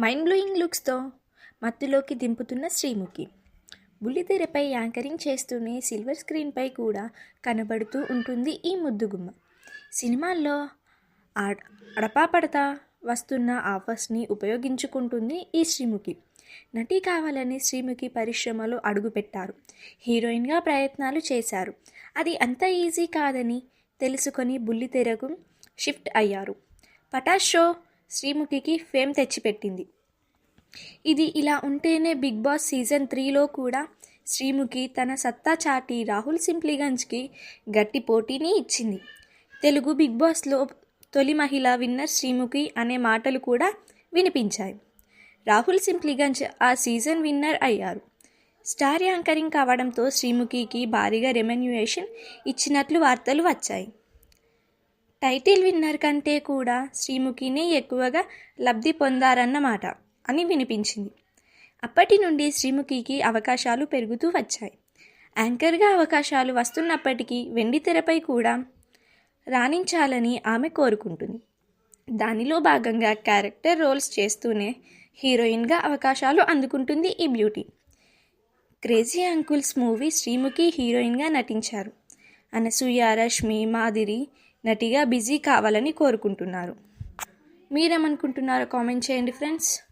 Mind blowing లుక్స్తో మత్తులోకి దింపుతున్న శ్రీముఖి. బుల్లితెరపై యాంకరింగ్ చేస్తూనే సిల్వర్ స్క్రీన్పై కూడా కనబడుతూ ఉంటుంది ఈ ముద్దుగుమ్మ. సినిమాల్లో ఆడ- అడపాపడతా వస్తున్న ఆఫర్స్ని ఉపయోగించుకుంటుంది ఈ శ్రీముఖి. నటి కావాలని శ్రీముఖి పరిశ్రమలో అడుగుపెట్టారు. హీరోయిన్గా ప్రయత్నాలు చేశారు. అది అంత ఈజీ కాదని తెలుసుకొని బుల్లితెరకు షిఫ్ట్ అయ్యారు. పటాష్ షో శ్రీముఖికి ఫేమ్ తెచ్చిపెట్టింది. ఇది ఇలా ఉంటేనే బిగ్ బాస్ సీజన్ త్రీలో కూడా శ్రీముఖి తన సత్తా చాటి రాహుల్ సింప్లిగంజ్కి గట్టి పోటీని ఇచ్చింది. తెలుగు బిగ్ బాస్లో తొలి మహిళ విన్నర్ శ్రీముఖి అనే మాటలు కూడా వినిపించాయి. రాహుల్ సింప్లిగంజ్ ఆ సీజన్ విన్నర్ అయ్యారు. స్టార్ యాంకరింగ్ కావడంతో శ్రీముఖికి భారీగా రెమ్యునేషన్ ఇచ్చినట్లు వార్తలు వచ్చాయి. టైటిల్ విన్నర్ కంటే కూడా శ్రీముఖినే ఎక్కువగా లబ్ధి పొందారన్నమాట అని వినిపించింది. అప్పటి నుండి శ్రీముఖికి అవకాశాలు పెరుగుతూ వచ్చాయి. యాంకర్గా అవకాశాలు వస్తున్నప్పటికీ వెండి తెరపై కూడా రాణించాలని ఆమె కోరుకుంటుంది. దానిలో భాగంగా క్యారెక్టర్ రోల్స్ చేస్తూనే హీరోయిన్గా అవకాశాలు అందుకుంటుంది ఈ beauty. Crazy uncles movie Sreemukhi హీరోయిన్గా నటించారు. అనసూయ రష్మి మాదిరి నటిగా బిజీ కావాలని కోరుకుంటున్నారు. మీరేమనుకుంటున్నారో కామెంట్ చేయండి ఫ్రెండ్స్.